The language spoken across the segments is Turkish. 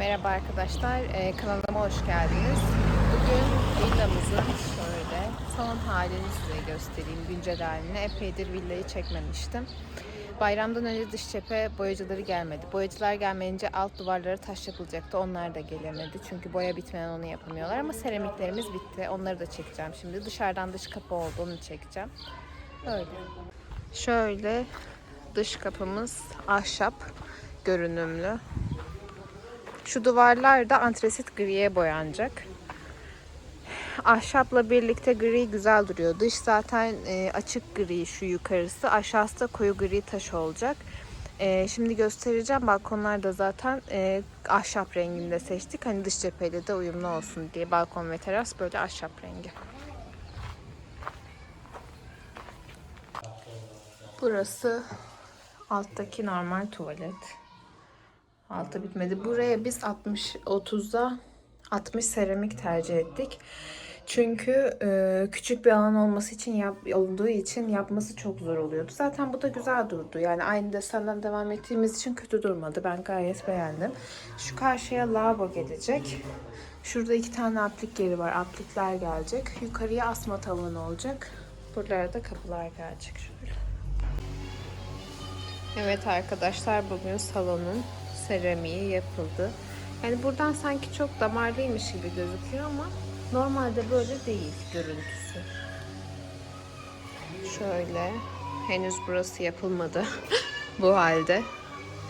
Merhaba arkadaşlar, ee, kanalıma hoş geldiniz. Bugün villamızın şöyle son halini size göstereyim, güncel halini. Epeydir villayı çekmemiştim. Bayramdan önce dış cephe boyacıları gelmedi. Boyacılar gelmeyince alt duvarlara taş yapılacaktı. Onlar da gelemedi. Çünkü boya bitmeden onu yapamıyorlar. Ama seramiklerimiz bitti. Onları da çekeceğim şimdi. Dışarıdan dış kapı oldu, onu çekeceğim. Öyle. Şöyle dış kapımız ahşap görünümlü. Şu duvarlar da antresit griye boyanacak. Ahşapla birlikte gri güzel duruyor. Dış zaten e, açık gri şu yukarısı. Aşağısı da koyu gri taş olacak. E, şimdi göstereceğim. Balkonlar da zaten e, ahşap renginde seçtik. Hani dış cepheyle de uyumlu olsun diye. Balkon ve teras böyle ahşap rengi. Burası alttaki normal tuvalet. Altı bitmedi. Buraya biz 60 30'da 60 seramik tercih ettik. Çünkü e, küçük bir alan olması için yap, olduğu için yapması çok zor oluyordu. Zaten bu da güzel durdu. Yani aynı desenden devam ettiğimiz için kötü durmadı. Ben gayet beğendim. Şu karşıya lavabo gelecek. Şurada iki tane aplik yeri var. Aplikler gelecek. Yukarıya asma tavanı olacak. Buralara da kapılar gelecek şöyle. Evet arkadaşlar bugün salonun seramiği yapıldı. Yani buradan sanki çok damarlıymış gibi gözüküyor ama normalde böyle değil görüntüsü. Şöyle henüz burası yapılmadı bu halde.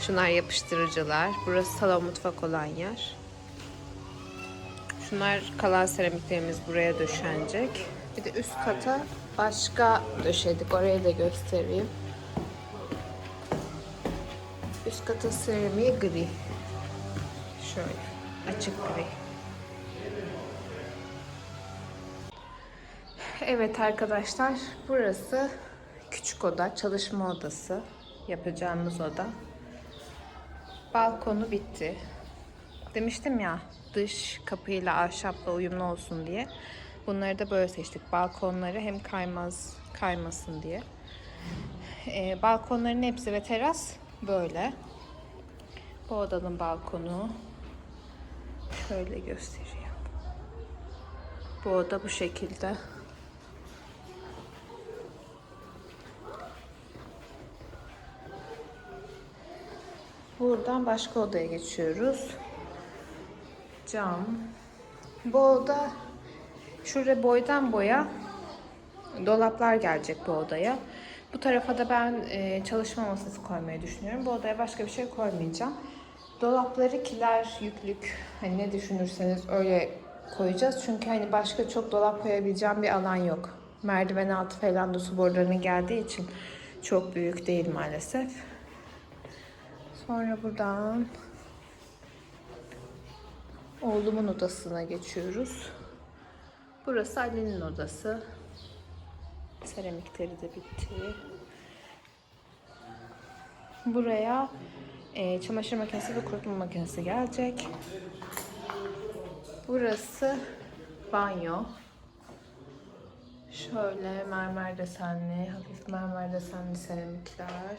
Şunlar yapıştırıcılar. Burası salon mutfak olan yer. Şunlar kalan seramiklerimiz buraya döşenecek. Bir de üst kata başka döşedik. Orayı da göstereyim. Üst katın seramiği gri. Şöyle açık gri. Evet arkadaşlar burası küçük oda, çalışma odası. Yapacağımız oda. Balkonu bitti. Demiştim ya dış kapıyla ahşapla uyumlu olsun diye. Bunları da böyle seçtik. Balkonları hem kaymaz kaymasın diye. Ee, balkonların hepsi ve teras böyle. Bu odanın balkonu şöyle göstereyim. Bu oda bu şekilde. Buradan başka odaya geçiyoruz. Cam. Bu oda şurada boydan boya dolaplar gelecek bu odaya. Bu tarafa da ben e, çalışma masası koymayı düşünüyorum. Bu odaya başka bir şey koymayacağım. Dolapları kiler, yüklük hani ne düşünürseniz öyle koyacağız. Çünkü hani başka çok dolap koyabileceğim bir alan yok. Merdiven altı falan da su borularının geldiği için çok büyük değil maalesef. Sonra buradan oğlumun odasına geçiyoruz. Burası Ali'nin odası. Seramikleri de bitti. Buraya e, çamaşır makinesi ve kurutma makinesi gelecek. Burası banyo. Şöyle mermer desenli, hafif mermer desenli seramikler.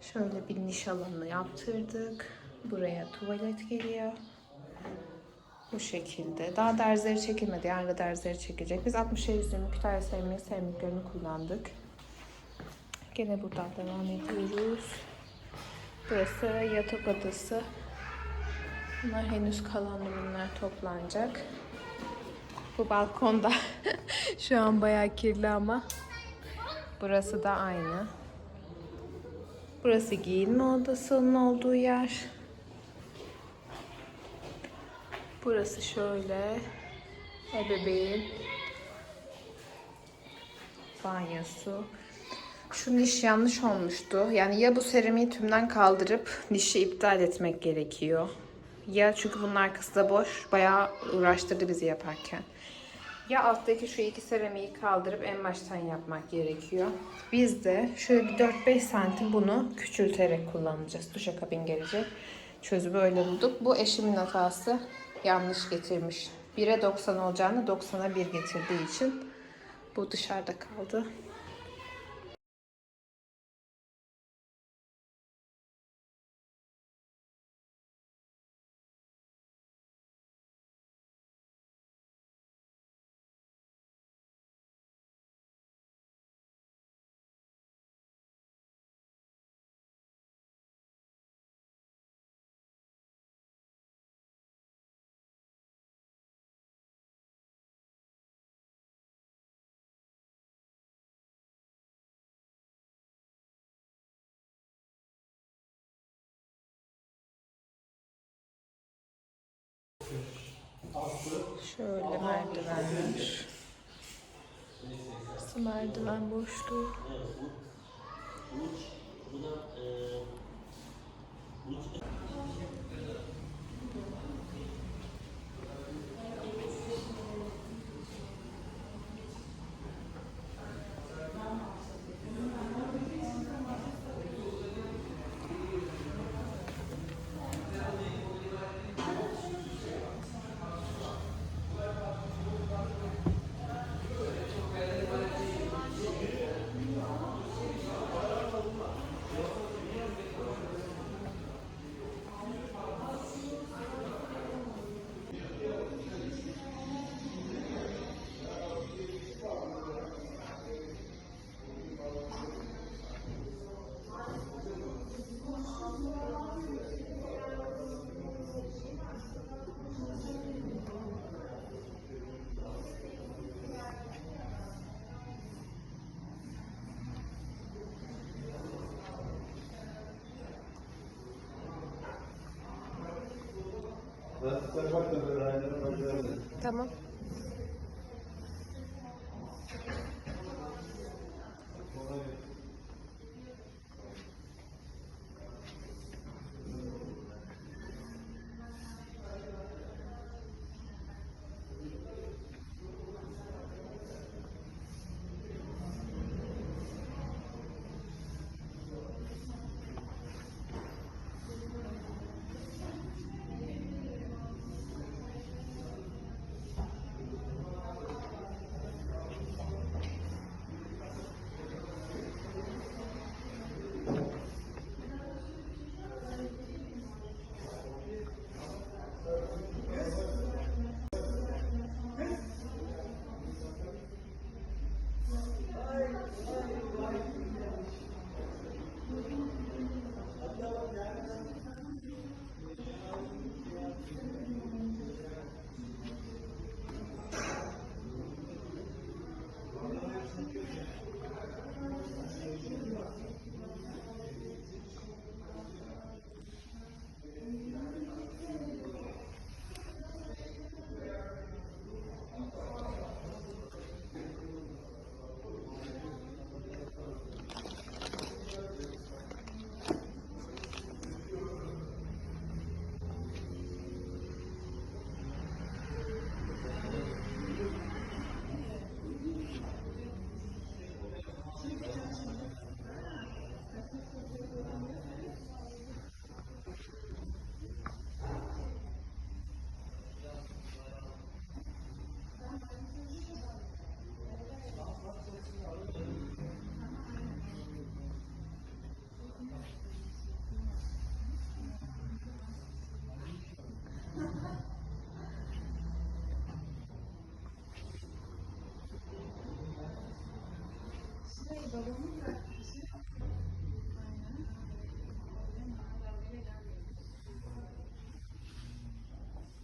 Şöyle bir niş alanı yaptırdık. Buraya tuvalet geliyor. Bu şekilde. Daha derzleri çekilmedi. Yarın derzleri çekecek. Biz 60 120 Kütahya sevmeyi sevmeklerini kullandık. Gene buradan devam ediyoruz. Burası yatak odası. Bunlar henüz kalan ürünler toplanacak. Bu balkonda şu an bayağı kirli ama burası da aynı. Burası giyinme odasının olduğu yer. Burası şöyle ebeveyn banyosu. Şu niş yanlış olmuştu. Yani ya bu seramiği tümden kaldırıp nişi iptal etmek gerekiyor. Ya çünkü bunun arkası da boş. Bayağı uğraştırdı bizi yaparken. Ya alttaki şu iki seramiği kaldırıp en baştan yapmak gerekiyor. Biz de şöyle bir 4-5 santim bunu küçülterek kullanacağız. Duşakabin gelecek. Çözümü öyle bulduk. Bu eşimin hatası yanlış getirmiş. 1'e 90 olacağını 90'a 1 getirdiği için bu dışarıda kaldı. Şöyle merdivenler. Burası merdiven boşluğu. Tamam.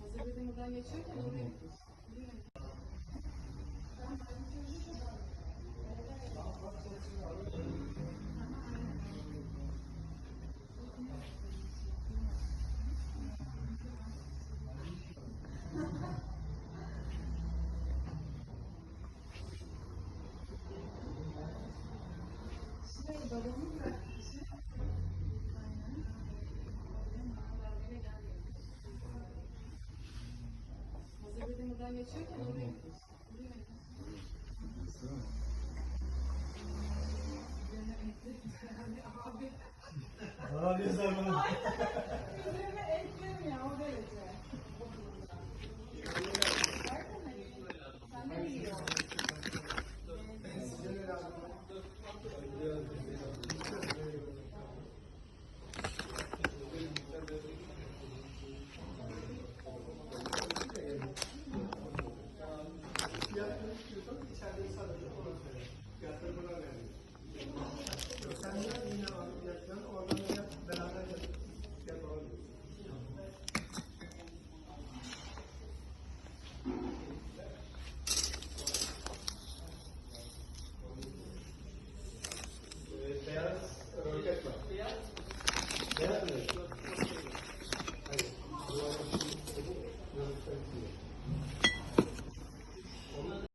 Hazırladığımızdan geçiyorken oraya gidiyoruz. Aa, ne zaman